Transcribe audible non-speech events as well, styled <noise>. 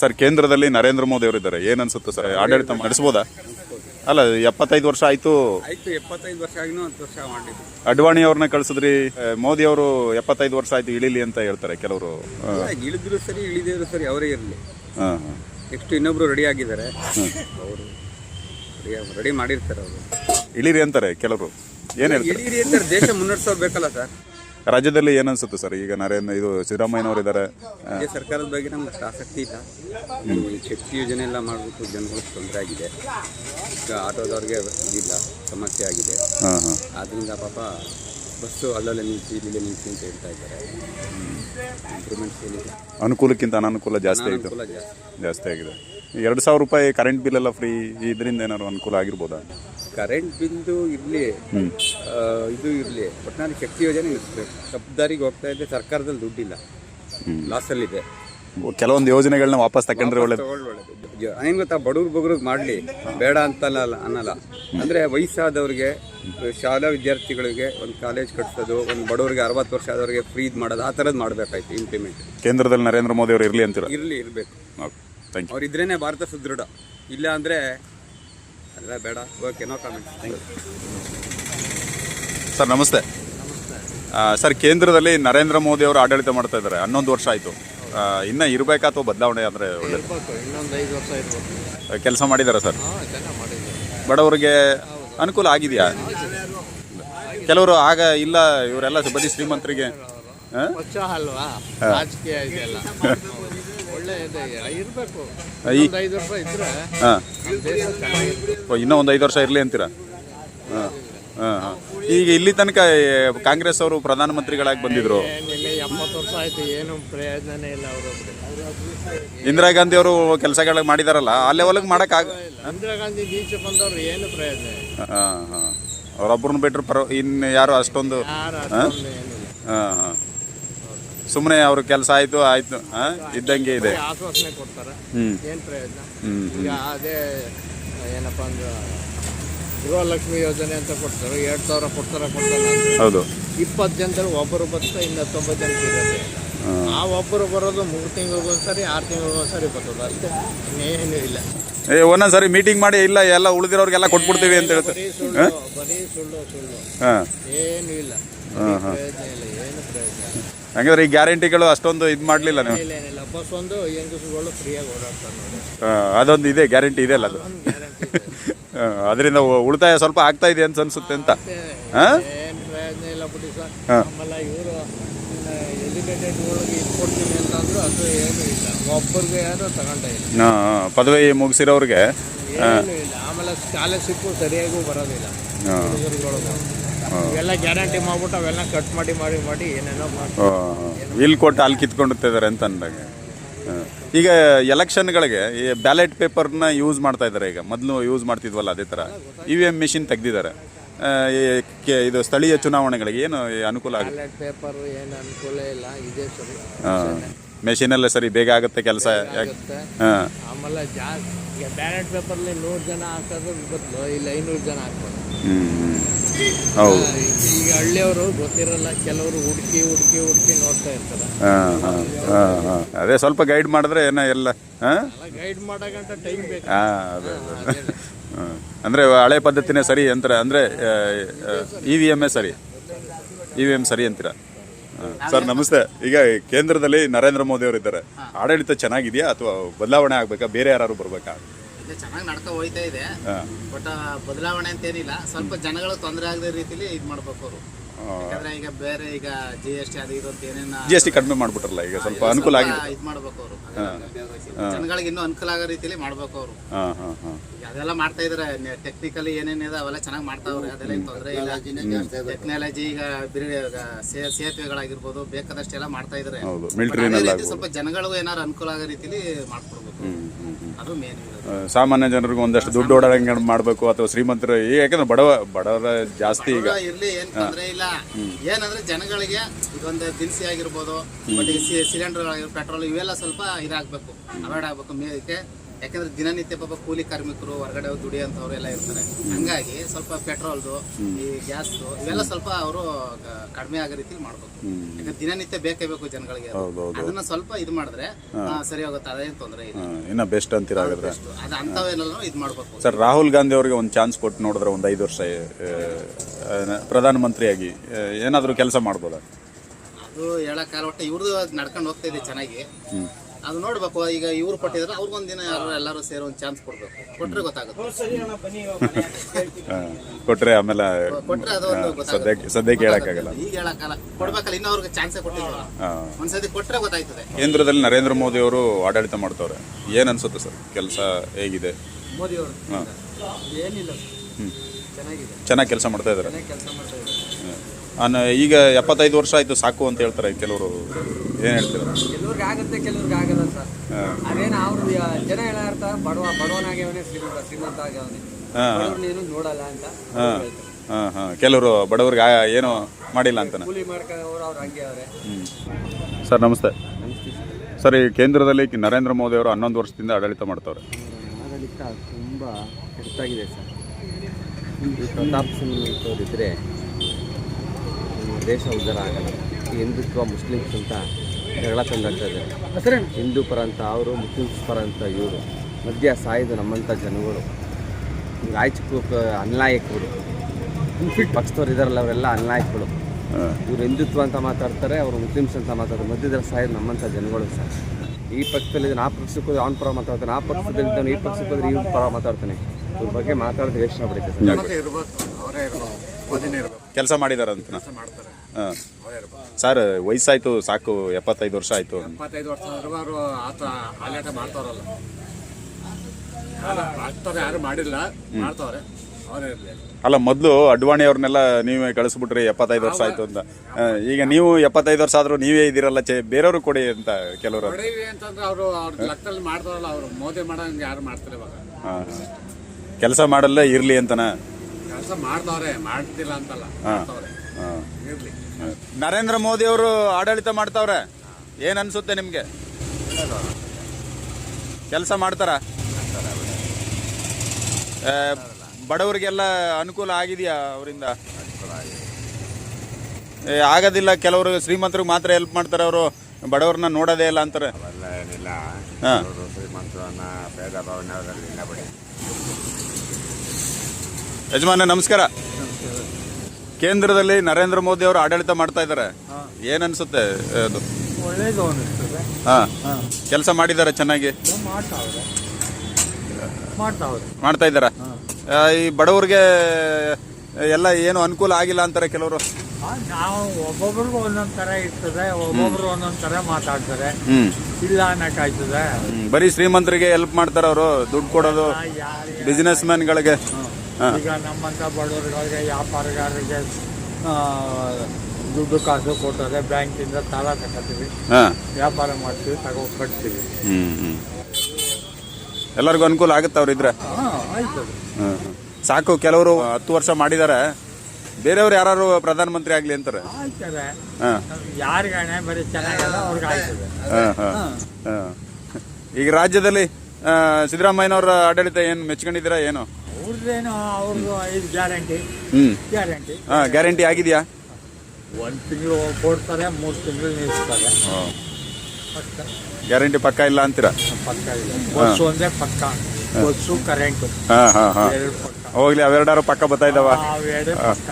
Sir ಕೇಂದ್ರದಲ್ಲಿ ನರೇಂದ್ರ ಮೋದಿ ಅವರಿದ್ದಾರೆ ಏನ್ ಅನ್ಸುತ್ತೆ ಸರ್? ಆಡಳಿತ ನಡೆಸ್ಬೋದಾ? ಅಲ್ಲ ಎಪ್ಪತ್ತೈದು ವರ್ಷ ಆಯ್ತು. ಆಯ್ತು ಎಪ್ಪತ್ತೈದು ವರ್ಷ ಆಗಿನೂ ಹತ್ತು ವರ್ಷ ಮಾಡಿದ್ವಿ. ಅಡ್ವಾಣಿ ಅವ್ರನ್ನ ಕಳ್ಸಿದ್ರಿ. ಮೋದಿ ಅವರು ಎಪ್ಪತ್ತೈದು ವರ್ಷ ಆಯ್ತು ಇಳಿಲಿ ಅಂತ ಹೇಳ್ತಾರೆ ಕೆಲವರು. ಇಳಿದ್ರು ಸರಿ ಇಳಿದಿದ್ರು ಸರಿ ಅವರೇ ಇರಲಿ. ಹಾಂ ಹಾಂ. ನೆಕ್ಸ್ಟ್ ಇನ್ನೊಬ್ರು ರೆಡಿ ಆಗಿದ್ದಾರೆ. ಅವರು ರೆಡಿ ಮಾಡಿರ್ತಾರೆ ಅವರು. ಇಳಿರಿ ಅಂತಾರೆ ಕೆಲವರು. ಏನ್ ಹೇಳ್ತಾರೆ? ಇಳಿರಿ ಅಂತಾರೆ. ದೇಶ ಮುನ್ನಡೆಸೋರು ಬೇಕಲ್ಲ ಸರ್. ರಾಜ್ಯದಲ್ಲಿ ಏನನ್ಸುತ್ತೆ ಸರ್? ಈಗ ನರೇಂದ್ರ ಇದು ಸಿದ್ದರಾಮಯ್ಯನವರು ಇದ್ದಾರೆ ರಾಜ್ಯ ಸರ್ಕಾರದ ಬಗ್ಗೆ ನಮ್ಗೆ ಅಷ್ಟು ಆಸಕ್ತಿ ಇಲ್ಲ. ಈ ಶಕ್ತಿ ಯೋಜನೆ ಎಲ್ಲ ಮಾಡಬೇಕು ಜನಗಳಿಗೆ ತೊಂದರೆ ಆಗಿದೆ. ಈಗ ಆಟೋದವ್ರಿಗೆ ಇಲ್ಲ ಸಮಸ್ಯೆ ಆಗಿದೆ. ಹಾಂ ಹಾಂ. ಆದ್ದರಿಂದ ಪಾಪ ಬಸ್ಸು ಅಲ್ಲಲ್ಲೇ ನಿಲ್ಲಿಸಿ ಇಲ್ಲಿಗೆ ನಿಲ್ಲಿಸಿ ಅಂತ ಹೇಳ್ತಾ ಇದ್ದಾರೆ. ಇಂಪ್ರೂವ್ಮೆಂಟ್ಸ್ ಅನುಕೂಲಕ್ಕಿಂತ ಅನಾನುಕೂಲ ಜಾಸ್ತಿ ಆಯಿತು. ಅನುಕೂಲ ಜಾಸ್ತಿ. ಜಾಸ್ತಿ ಆಗಿದೆ. ಎರಡು ಸಾವಿರ ರೂಪಾಯಿ ಕರೆಂಟ್ ಬಿಲ್ ಎಲ್ಲ ಫ್ರೀ ಇದರಿಂದ ಏನಾದ್ರು ಅನುಕೂಲ ಆಗಿರ್ಬೋದಾ? ಕರೆಂಟ್ ಬಿಂದು ಇರಲಿ ಇದು ಇರಲಿ ಒಟ್ಟಿನಲ್ಲಿ ಶಕ್ತಿ ಯೋಜನೆ ನಿಲ್ಲಿಸ್ಬೇಕು ತಪ್ಪು ದಾರಿಗೆ ಹೋಗ್ತಾ ಇದೆ ಸರ್ಕಾರದಲ್ಲಿ ದುಡ್ಡಿಲ್ಲ. ಲಾಸಲ್ಲಿದೆ ಕೆಲವೊಂದು ಯೋಜನೆಗಳನ್ನ ವಾಪಸ್ ತಕೊಂಡ್ರೆ ಒಳ್ಳೇದು. ಜ- ಏನ್ ಗೊತ್ತಾ ಬಡವ್ರ ಬಗ್ರಿಗೆ ಮಾಡಲಿ ಬೇಡ ಅಂತಲ್ಲ ಅನ್ನಲ್ಲ. ಅಂದರೆ ವಯಸ್ಸಾದವ್ರಿಗೆ ಶಾಲಾ ವಿದ್ಯಾರ್ಥಿಗಳಿಗೆ ಒಂದು ಕಾಲೇಜ್ ಕಟ್ಸೋದು ಒಂದು ಬಡವರಿಗೆ ಅರವತ್ತು ವರ್ಷ ಆದವ್ರಿಗೆ ಫ್ರೀ ಇದು ಮಾಡೋದು ಆ ಥರದ್ದು ಮಾಡಬೇಕಾಯ್ತು ಇಂಪ್ಲಿಮೆಂಟ್ ಕೇಂದ್ರದಲ್ಲಿ ನರೇಂದ್ರ ಮೋದಿ ಅವರು ಇರಲಿ ಅಂತ ಇರಲಿ ಇರಬೇಕು. ಅವ್ರು ಅವ್ರಿದ್ರೇ ಭಾರತ ಸುದೃಢ. ಇಲ್ಲ ಅಂದರೆ ಅಲ್ಲ ಬೇಡ. Okay no comment thank you sir ನಮಸ್ತೆ. ಸರ್ ಕೇಂದ್ರದಲ್ಲಿ ನರೇಂದ್ರ ಮೋದಿ ಅವರು ಆಡಳಿತ ಮಾಡ್ತಾ ಇದ್ದಾರೆ. ಹನ್ನೊಂದು ವರ್ಷ ಆಯಿತು. ಇನ್ನ ಇರಬೇಕಾ ಅಥವಾ ಬದಲಾವಣೆ ಅಂದರೆ ಒಳ್ಳೇದು ಇನ್ನೊಂದು ಐದು ವರ್ಷ ಇರ್ಬೋದು ಕೆಲಸ ಮಾಡಿದ್ದಾರೆ ಸರ್? ಬಡವರಿಗೆ ಅನುಕೂಲ ಆಗಿದೆಯಾ? ಕೆಲವರು ಆಗ ಇಲ್ಲ ಇವರೆಲ್ಲ ಬದಿ ಶ್ರೀಮಂತರಿಗೆ ಆ? ಪಕ್ಷ ಅಲ್ವಾ? ರಾಜಕೀಯ ಇದೆಲ್ಲ <laughs> ಹಾಂ. ಇನ್ನೂ ಒಂದು ಐದು ವರ್ಷ ಇರಲಿ ಅಂತೀರಾ? ಹಾಂ ಹಾಂ ಹಾಂ. ಈಗ ಇಲ್ಲಿ ತನಕ ಕಾಂಗ್ರೆಸ್ ಅವರು ಪ್ರಧಾನಮಂತ್ರಿಗಳಾಗಿ ಬಂದಿದ್ರು. ಇಂದಿರಾ ಗಾಂಧಿ ಅವರು ಕೆಲಸಗಳು ಮಾಡಿದಾರಲ್ಲ ಆ ಲೆವೆಲ್ಗೆ ಮಾಡಕ್ ಇಂದಿರಾ ಗಾಂಧಿ ಈಚೆ ಬಂದವರು ಏನು ಪ್ರಯೋಜನ ಹಾಂ ಹಾಂ. ಅವರೊಬ್ಬರನ್ನ ಬಿಟ್ಟರು ಪರ ಇನ್ನು ಯಾರು ಅಷ್ಟೊಂದು ಹಾಂ ಹಾಂ. ಸುಮ್ಮನೆ ಅವ್ರ ಕೆಲಸ ಆಯ್ತು ಆಯ್ತು ಇದ್ದಂಗೆ ಇದೆ. ಆಶ್ವಾಸನೆ ಕೊಡ್ತಾರೆ. ಏನು ಪ್ರಯೋಜನ? ಈಗ ಅದೇ ಏನಪ್ಪ ಅಂದ್ರೆ ಗೃಹಲಕ್ಷ್ಮಿ ಯೋಜನೆ ಅಂತ ಕೊಡ್ತಾರೆ. ಎರಡು ಸಾವಿರ ಕೊಡ್ತಾರೆ ಕೊಡ್ತಾರೆ ಹೌದು. ಇಪ್ಪತ್ತು ಜನದಲ್ಲಿ ಒಬ್ಬರು ಬರ್ತಾ ಇನ್ನು ತೊಂಬತ್ತು ಜನ ಇರುತ್ತೆ ಆ ಒಬ್ಬರು ಬರೋದು ಮೂರು ತಿಂಗಳಿಗೊಂದ್ಸರಿ ಆರು ತಿಂಗಳಿಗೊಂದ್ಸರಿ ಬರ್ತದೆ. ಅಷ್ಟೇ. ಇನ್ನೇನು ಇಲ್ಲ. ಏ ಒಂದೊಂದ್ಸರಿ ಮೀಟಿಂಗ್ ಮಾಡಿ ಇಲ್ಲ ಎಲ್ಲ ಉಳಿದಿರೋರಿಗೆಲ್ಲ ಕೊಟ್ಬಿಡ್ತೀವಿ ಅಂತ ಹೇಳ್ತಾರೆ ಬರೀ ಸುಳ್ಳು ಬರೀ ಸುಳ್ಳು ಏನು ಇಲ್ಲ. ಏನು ಪ್ರಯೋಜನ. ಹಂಗಾದ್ರೆ ಈ ಗ್ಯಾರಂಟಿಗಳು ಅಷ್ಟೊಂದು ಇದು ಮಾಡಲಿಲ್ಲ ನೀವು? ಇಲ್ಲ ಏನಿಲ್ಲ ಬಸ್ ಒಂದು ಹೆಂಗಸುಗಳು ಫ್ರೀಯಾಗಿ ಓಡಾಡ್ತಾರೆ ನೋಡಿ ಆ, ಅದೊಂದು ಇದೆ ಗ್ಯಾರಂಟಿ ಇದೆ ಅಲ್ಲ ಅದು? <laughs> ಆ, ಅದರಿಂದ ಉಳಿತಾಯ ಸ್ವಲ್ಪ ಆಗ್ತಾ ಇದೆ ಅಂತ ಅನ್ಸುತ್ತೆ ಅಂತ. ಏನು ಪ್ರಯೋಜನ ಇಲ್ಲ ಬಿಡಿ ಸರ್. ಆಮೇಲೆ ಇವರು ಎಜುಕೇಟೆಡ್ ಒಳಗೆ ಇದು ಕೊಡ್ತೀನಿ ಅಂತಂದ್ರು ಅದು ಏನೂ ಇಲ್ಲ. ಒಬ್ಬರಿಗೆ ಯಾರು ತಗೊಂಡೇ ಇಲ್ಲ. ಪದವಿ ಮುಗಿಸಿರೋರಿಗೆ ಏನು ಇಲ್ಲ. ಆಮೇಲೆ ಸ್ಕಾಲರ್ಶಿಪ್ಪು ಸರಿಯಾಗೂ ಬರೋದಿಲ್ಲ. ಇವೆಲ್ಲ ಗ್ಯಾರಂಟಿ ಮಾಡ್ಬಿಟ್ಟು ಅವೆಲ್ಲ ಕಟ್ ಮಾಡಿ ಮಾಡಿ ಮಾಡಿ ಏನೇನೋ ಮಾಡಿ ಇಲ್ಲಿ ಕೊಟ್ಟು ಅಲ್ಲಿ ಕಿತ್ಕೊಂಡಿರ್ತಿದ್ದಾರೆ ಅಂತ ಅಂದಾಗ. ಈಗ ಎಲೆಕ್ಷನ್ಗಳಿಗೆ ಈ ಬ್ಯಾಲೆಟ್ ಪೇಪರ್ನ ಯೂಸ್ ಮಾಡ್ತಾ ಇದ್ದಾರೆ ಈಗ. ಮೊದಲು ಯೂಸ್ ಮಾಡ್ತಿದ್ವಲ್ಲ ಅದೇ ಥರ. ಇ ವಿ ಎಂ ಮಿಷಿನ್ ತೆಗೆದಿದ್ದಾರೆ. ಇದು ಸ್ಥಳೀಯ ಚುನಾವಣೆಗಳಿಗೆ ಏನು ಅನುಕೂಲ ಆಗುತ್ತೆ? ಪೇಪರ್ ಏನು ಅನುಕೂಲ ಇಲ್ಲ ಇದೇ ಸರಿ. ಮೆಷಿನಲ್ಲೇ ಸರಿ ಬೇಗ ಆಗುತ್ತೆ ಕೆಲಸ. ಆಮೇಲೆ ಜಾಸ್ತಿ ಬ್ಯಾಲೆಟ್ ಪೇಪರ್ಲಿ ನೂರು ಜನ ಹಾಕೋದ್ರ ಬದಲು ಇಲ್ಲಿ ಐನೂರು ಜನ ಹಾಕ್ಬೋದು. ಹೌದು. ಈಗ ಹಳ್ಳಿಯವರು ಗೊತ್ತಿರಲ್ಲ ಕೆಲವರು ಹುಡುಕಿ ಹುಡುಕಿ ಹುಡುಕಿ ನೋಡ್ತಾ ಇರ್ತಾರೆ. ಹಾಂ ಹಾಂ ಹಾಂ ಹಾಂ. ಅದೇ ಸ್ವಲ್ಪ ಗೈಡ್ ಮಾಡಿದ್ರೆ ಏನ ಎಲ್ಲ ಹಾಂ? ಗೈಡ್ ಟೈಮ್ ಬೇಕು. ಹಾಂ ಅದೇ ಅದೇ. ಹಾಂ. ಅಂದರೆ ಹಳೆ ಪದ್ಧತಿನೇ ಸರಿ ಅಂತಾರೆ? ಅಂದರೆ ಇ ವಿ ಎಮ್ಮೇ ಸರಿ. ಇ ವಿ ಎಂ ಸರಿ ಅಂತೀರಾ? ಸರ್ ನಮಸ್ತೆ. ಈಗ ಕೇಂದ್ರದಲ್ಲಿ ನರೇಂದ್ರ ಮೋದಿ ಅವರು ಇದ್ದಾರೆ ಆಡಳಿತ ಚೆನ್ನಾಗಿದೆಯಾ ಅಥವಾ ಬದಲಾವಣೆ ಆಗ್ಬೇಕಾ? ಬೇರೆ ಯಾರು ಬರ್ಬೇಕಾ? ಇದು ಚೆನ್ನಾಗಿ ನಡ್ಕೊ ಹೋಯ್ತಾ ಇದೆ. ಬಟ್ ಬದಲಾವಣೆ ಅಂತ ಏನಿಲ್ಲ ಸ್ವಲ್ಪ ಜನಗಳು ತೊಂದರೆ ಆಗದ ರೀತಿಲಿ ಇದು ಮಾಡ್ಬೇಕು ಅವರು. ಯಾಕಂದ್ರೆ ಈಗ ಬೇರೆ ಈಗ ಜಿ ಎಸ್ ಟಿ ಅದು ಇದು ಅಂತ ಏನೇನ ಜಿ ಎಸ್ ಟಿ ಕಡಿಮೆ ಮಾಡಿಬಿಟ್ರಲ್ಲ ಈಗ ಸ್ವಲ್ಪ ಅನುಕೂಲ ಆಗಿದೆ. ಇದು ಮಾಡ್ಬೇಕು ಅವರು. ಜನಗಳಿಗೆ ಇನ್ನೂ ಅನುಕೂಲ ಆಗೋ ರೀತಿಲಿ ಮಾಡ್ಬೇಕು ಅವರು. ಹಾಂ ಹಾಂ ಹಾಂ. ಅದೆಲ್ಲ ಮಾಡ್ತಾ ಇದಾರೆ. ಟೆಕ್ನಿಕಲಿ ಏನೇನಿದೆ ಅವೆಲ್ಲ ಚೆನ್ನಾಗಿ ಮಾಡ್ತಾವ್ರೆ. ಅದೆಲ್ಲ ಏನು ತೊಂದರೆ ಇಲ್ಲ. ಟೆಕ್ನಾಲಜಿ ಈಗ ಈಗ ಸೇತುವೆಗಳಾಗಿರ್ಬೋದು ಬೇಕಾದಷ್ಟೆಲ್ಲ ಮಾಡ್ತಾ ಇದಾರೆ. ಸ್ವಲ್ಪ ಜನಗಳಿಗೂ ಏನಾರು ಅನುಕೂಲ ಆಗೋ ರೀತಿಲಿ ಮಾಡ್ಕೊಡ್ಬೇಕು. ಸಾಮಾನ್ಯ ಜನರಿಗೂ ಒಂದಷ್ಟು ದುಡ್ಡು ಓಡಾಡಂಗೆ ಮಾಡಬೇಕು ಅಥವಾ ಶ್ರೀಮಂತರು ಯಾಕಂದ್ರೆ ಬಡವ ಬಡವರ ಜಾಸ್ತಿ ಈಗ. ಇರ್ಲಿ ಏನ್ ತೊಂದ್ರೆ ಇಲ್ಲ. ಏನಂದ್ರೆ ಜನಗಳಿಗೆ ಇದೊಂದು ದಿನಸಿ ಆಗಿರ್ಬೋದು ಸಿಲಿಂಡರ್ ಪೆಟ್ರೋಲ್ ಇವೆಲ್ಲ ಸ್ವಲ್ಪ ಇದಾಗಬೇಕು ಅವಾಯ್ಡ್ ಆಗ್ಬೇಕು ಮೇದಕ್ಕೆ ಯಾಕಂದ್ರೆ ದಿನನಿತ್ಯ ಪಾಪ ಕೂಲಿ ಕಾರ್ಮಿಕರು ಹೊರಗಡೆ ಹೋಗಿ ದುಡಿಯೋಂಥವ್ರು ಎಲ್ಲ ಇರ್ತಾರೆ. ಹಂಗಾಗಿ ಸ್ವಲ್ಪ ಪೆಟ್ರೋಲ್ದು ಈ ಗ್ಯಾಸ್ ಇವೆಲ್ಲ ಸ್ವಲ್ಪ ಅವರು ಕಡಿಮೆ ಆಗೋ ರೀತಿ ಮಾಡ್ಬೇಕು. ಯಾಕಂದ್ರೆ ದಿನನಿತ್ಯ ಬೇಕೇ ಬೇಕು ಜನಗಳಿಗೆ ಅದನ್ನ ಸ್ವಲ್ಪ ಇದು ಮಾಡಿದ್ರೆ ಸರಿ ಹೋಗುತ್ತೆ. ಅದೇನು ತೊಂದರೆ ಇಲ್ಲ. ಇನ್ನ ಬೆಸ್ಟ್ ಅಂತೀರ ಹಾಗಾದ್ರೆ? ಅದು ಇದು ಮಾಡ್ಬೇಕು. ಸರ್ ರಾಹುಲ್ ಗಾಂಧಿ ಅವರಿಗೆ ಒಂದು ಚಾನ್ಸ್ ಕೊಟ್ಟು ನೋಡಿದ್ರೆ ಒಂದು ಐದು ವರ್ಷ ಪ್ರಧಾನಮಂತ್ರಿಯಾಗಿ ಏನಾದರೂ ಕೆಲಸ ಮಾಡ್ಬೋದಾ? ಅದು ಹೇಳಕ್ಕಾಗಲ್ಲ ಒಟ್ಟು ಇವ್ರದ್ದು ನಡ್ಕೊಂಡು ಹೋಗ್ತಾ ಇದೆ ಚೆನ್ನಾಗಿ. ಅದು ನೋಡ್ಬೇಕು ಈಗ ಇವ್ರು ಕೊಟ್ಟಿದ್ರೆ ಅವ್ರಿಗೊಂದಿನ ದಿನ ಯಾರು ಎಲ್ಲರೂ ಸೇರಿ ಒಂದು ಚಾನ್ಸ್ ಕೊಡ್ಬೇಕು. ಕೊಟ್ರೆ ಗೊತ್ತಾಗುತ್ತೆ. ಕೊಟ್ರೆ ಆಮೇಲೆ ಕೊಟ್ರೆ ಅದು ಸದ್ಯಕ್ಕೆ ಸದ್ಯಕ್ಕೆ ಹೇಳಕ್ಕಾಗಲ್ಲ. ಈಗ ಹೇಳಕ್ಕಾಗಲ್ಲ. ಕೊಡ್ಬೇಕಲ್ಲ ಇನ್ನೂ ಅವ್ರಿಗೆ ಚಾನ್ಸೇ ಕೊಟ್ಟಿಲ್ಲ ಒಂದ್ಸತಿ ಕೊಟ್ರೆ ಗೊತ್ತಾಯ್ತದೆ. ಕೇಂದ್ರದಲ್ಲಿ ನರೇಂದ್ರ ಮೋದಿ ಅವರು ಆಡಳಿತ ಮಾಡ್ತವ್ರೆ. ಏನ್ ಅನ್ಸುತ್ತೆ ಸರ್? ಕೆಲಸ ಹೇಗಿದೆ? ಮೋದಿ ಅವರು ಹಾ. ಏನಿಲ್ಲ. ಚೆನ್ನಾಗಿದೆ. ಚೆನ್ನಾಗಿ ಕೆಲಸ ಮಾಡ್ತಾ ಇದ್ದಾರೆ ಕೆಲಸ ಮಾಡ್ತಾ ಇದ್ದಾರೆ ಅನ್ನ ಈಗ ಎಪ್ಪತ್ತೈದು ವರ್ಷ ಆಯ್ತು ಸಾಕು ಅಂತ ಹೇಳ್ತಾರೆ ಕೆಲವರು. ಏನ್ ಹೇಳ್ತೀರ? ಕೆಲವ್ರಿಗೆ ಆಗುತ್ತೆ ಕೆಲವ್ರಿಗೆ ಆಗಲ್ಲ ಸರ್. ಅದೇನು ಅವ್ರು ಜನ ಎಲ್ಲ ಬಡವ ಬಡವನಾಗ್ಯವನೇ ಶ್ರೀಮಂತ ಶ್ರೀಮಂತ ಆಗ್ಯವನೇ. ನೀನು ನೋಡಲ್ಲ ಅಂತ ಹಾ. ಹಾ ಕೆಲವರು ಬಡವ್ರಿಗೆ ಏನು ಮಾಡಿಲ್ಲ ಅಂತ ಕೂಲಿ ಮಾಡ್ಕೊಂಡವ್ರು ಅವ್ರು ಹಂಗೆ ಅವ್ರೆ. ಸರ್ ನಮಸ್ತೆ. ಸರ್. ಈ ಕೇಂದ್ರದಲ್ಲಿ ನರೇಂದ್ರ ಮೋದಿ ಅವರು ಹನ್ನೊಂದು ವರ್ಷದಿಂದ ಆಡಳಿತ ಮಾಡ್ತವ್ರೆ. ಆಡಳಿತ ತುಂಬ ಕೆಟ್ಟಾಗಿದೆ ಸರ್. ಪ್ರತಾಪ್ ಸಿಂಗ್ ದೇಶ ಉದ್ಧಾರ ಆಗಲ್ಲ. ಹಿಂದುತ್ವ ಮುಸ್ಲಿಮ್ಸ್ ಅಂತ ಜಗಳ ತಂದಾಗ್ತಾ ಇದೆ ಹಿಂದೂ ಪರ ಅಂತ ಅವರು ಮುಸ್ಲಿಮ್ಸ್ ಪರ ಅಂತ ಇವರು. ಮಧ್ಯ ಸಾಯ್ದು ನಮ್ಮಂಥ ಜನಗಳು. ರಾಜಕೀಯ ಅನ್ಲಾಯಕರು ಪಕ್ಷದವ್ರು ಇದಾರಲ್ಲ ಅವರೆಲ್ಲ ಅನ್ಲಾಯಕಗಳು ಇವ್ರು ಇವರು ಹಿಂದುತ್ವ ಅಂತ ಮಾತಾಡ್ತಾರೆ ಅವರು ಮುಸ್ಲಿಮ್ಸ್ ಅಂತ ಮಾತಾಡ್ತಾರೆ. ಮಧ್ಯದಲ್ಲಿ ಸಾಯ್ದು ನಮ್ಮಂಥ ಜನಗಳು ಸರ್. ಈ ಪಕ್ಷದಲ್ಲಿ ಆ ಪಕ್ಷಕ್ಕೆ ಹೋದ್ರೆ ಅವ್ನ ಪರ ಮಾತಾಡ್ತಾನೆ ಆ ಪಕ್ಷದಲ್ಲಿ ಈ ಪಕ್ಷಕ್ಕೆ ಹೋದ್ರೆ ಇವ್ರ ಪರ ಮಾತಾಡ್ತಾನೆ. ಇವ್ರ ಬಗ್ಗೆ ಮಾತಾಡೋದು ಆಗ್ಬಿಡುತ್ತೆ ಸರ್. ಕೆಲಸ ಮಾಡಿದಾರಂತ ಹಾ. ಸರ್ ವಯಸ್ಸಾಯ್ತು ಸಾಕು ಎಪ್ಪತ್ತೈದು ವರ್ಷ ಆಯ್ತು. ಇಪ್ಪತ್ತೈದು ವರ್ಷ ಆತ ಮಾಡ್ತಾವ್ರಲ್ಲ. ಯಾರು ಆಗ್ತಾರೆ ಯಾರು ಮಾಡಿಲ್ಲ ಮಾಡ್ತಾವ್ರೆ. ಅವರೇ ಇರಲಿ. ಅಲ್ಲ ಮೊದಲು ಅಡ್ವಾಣಿ ಅವ್ರನ್ನೆಲ್ಲ ನೀವೇ ಕಳಿಸ್ಬಿಟ್ರಿ ಎಪ್ಪತ್ತೈದು ವರ್ಷ ಆಯ್ತು ಅಂತ. ಆ, ಈಗ ನೀವು ಎಪ್ಪತ್ತೈದು ವರ್ಷ ಆದ್ರೂ ನೀವೇ ಇದೀರಲ್ಲ ಚೇ ಬೇರೆಯವರು ಕೊಡಿ ಅಂತ ಕೆಲವರು. ಹೊಡೆಯಿವಿ ಅಂತಂದ್ರೆ ಅವರು ಅವ್ರ ಲೆಕ್ಕದಲ್ಲಿ ಮಾಡ್ತಾರಲ್ಲ ಅವರು ಮೋದಿ ಮಾಡಂಗೆ ಯಾರು ಮಾಡ್ತಾರೆ ಇವಾಗ. ಕೆಲಸ ಮಾಡಲ್ಲ ಇರ್ಲಿ ಅಂತನ? ಕೆಲಸ ಮಾಡ್ತಾವ್ರೆ ಮಾಡ್ತಿಲ್ಲ ಅಂತಲ್ಲ ಮಾಡ್ತಾವ್ರೆ. ಹಾ. ಇರ್ಲಿ. ನರೇಂದ್ರ ಮೋದಿ ಅವರು ಆಡಳಿತ ಮಾಡ್ತಾವ್ರೆ. ಏನ್ ಅನ್ಸುತ್ತೆ ನಿಮ್ಗೆ? ಕೆಲಸ ಮಾಡ್ತಾರ? ಬಡವರಿಗೆಲ್ಲ ಅನುಕೂಲ ಆಗಿದೆಯಾ ಅವರಿಂದ? ಆಗೋದಿಲ್ಲ ಕೆಲವರು ಶ್ರೀಮಂತರಿಗೆ ಮಾತ್ರ ಹೆಲ್ಪ್ ಮಾಡ್ತಾರೆ ಅವರು. ಬಡವ್ರನ್ನ ನೋಡೋದೇ ಇಲ್ಲ ಅಂತಾರೆ. ಯಜಮಾನ ನಮಸ್ಕಾರ. ಕೇಂದ್ರದಲ್ಲಿ ನರೇಂದ್ರ ಮೋದಿ ಅವರು ಆಡಳಿತ ಮಾಡ್ತಾ ಇದ್ದಾರೆ. ಏನ್ ಅನ್ಸುತ್ತೆ ಅದು? ಒಳ್ಳೇದು ಹಾ. ಕೆಲಸ ಮಾಡಿದ್ದಾರೆ ಚೆನ್ನಾಗಿ? ಮಾಡ್ತಾವ್ರೆ. ಮಾಡ್ತಾವ್ರೆ. ಮಾಡ್ತಾ ಇದಾರ ಈ ಬಡವರಿಗೆ ಎಲ್ಲ ಏನು ಅನುಕೂಲ ಆಗಿಲ್ಲ ಅಂತಾರೆ ಕೆಲವರು? ನಾವು ಒಬ್ಬೊಬ್ರಿಗೂ ಒಂದೊಂದ್ ತರ ಇರ್ತದೆ ಒಬ್ಬೊಬ್ರು ಒಂದೊಂದ್ ತರ ಮಾತಾಡ್ತಾರೆ. ಹ್ಮ್. ಇಲ್ಲ ಅನ್ನಕ್ಕಾಯ್ತದೆ. ಹ್ಮ್. ಬರೀ ಶ್ರೀಮಂತರಿಗೆ ಹೆಲ್ಪ್ ಮಾಡ್ತಾರ ಅವರು ದುಡ್ಡು ಕೊಡೋದು ಬಿಸ್ನೆಸ್ ಬಿಸಿನೆಸ್ ಮ್ಯಾನ್ಗಳಿಗೆ ಈಗ ನಮ್ಮಂತ ಬಡವರುಗಳಿಗೆ ವ್ಯಾಪಾರಗಾರರಿಗೆ ದುಡ್ಡು ಕಾಸು ಕೊಟ್ಟರೆ ಬ್ಯಾಂಕಿಂದ ಸಾಲ ತಗೋತೀವಿ ಹಾ. ವ್ಯಾಪಾರ ಮಾಡ್ತೀವಿ ತಗೋ ಕಟ್ತೀವಿ. ಎಲ್ಲರಿಗೂ ಅನುಕೂಲ ಆಗುತ್ತೆ ಅವ್ರ ಇದ್ರೆ. ಸಾಕು ಕೆಲವರು ಹತ್ತು ವರ್ಷ ಮಾಡಿದಾರೆ. ಬೇರೆಯವ್ರು ಯಾರು ಪ್ರಧಾನಮಂತ್ರಿ ಆಗ್ಲಿ ಅಂತಾರೆ. ಬರೀ ಚೆನ್ನಾಗಲ್ಲ ಅವ್ರಿಗೆ. ಈಗ ರಾಜ್ಯದಲ್ಲಿ ಸಿದ್ದರಾಮಯ್ಯನವರ ಆಡಳಿತ ಏನು ಮೆಚ್ಕೊಂಡಿದ್ದೀರಾ ಏನು? ಅವ್ರದ್ದೇನು ಅವ್ರದ್ದು ಐದು ಗ್ಯಾರಂಟಿ. ಹ್ಮ್. ಗ್ಯಾರಂಟಿ. ಹಾ ಗ್ಯಾರಂಟಿ ಆಗಿದೆಯಾ? ಒಂದು ತಿಂಗಳು ಕೊಡ್ತಾರೆ ಮೂರು ತಿಂಗಳು ನಿಲ್ಲಿಸ್ತಾರೆ. ಪಕ್ಕ. ಗ್ಯಾರಂಟಿ ಪಕ್ಕ ಇಲ್ಲ ಅಂತೀರಾ? ಪಕ್ಕ ಇಲ್ಲ. ಬಸ್ಸು ಅಂದ್ರೆ ಪಕ್ಕ. Bus current. ಹಾ ಹಾ ಹಾ. ಎರಡು ಪಕ್ಕ. ಹೋಗ್ಲಿ ಅವೆರಡಾರು ಪಕ್ಕ ಬರ್ತಾ ಇದಾವ. ಅವೆರಡೇ ಪಕ್ಕ.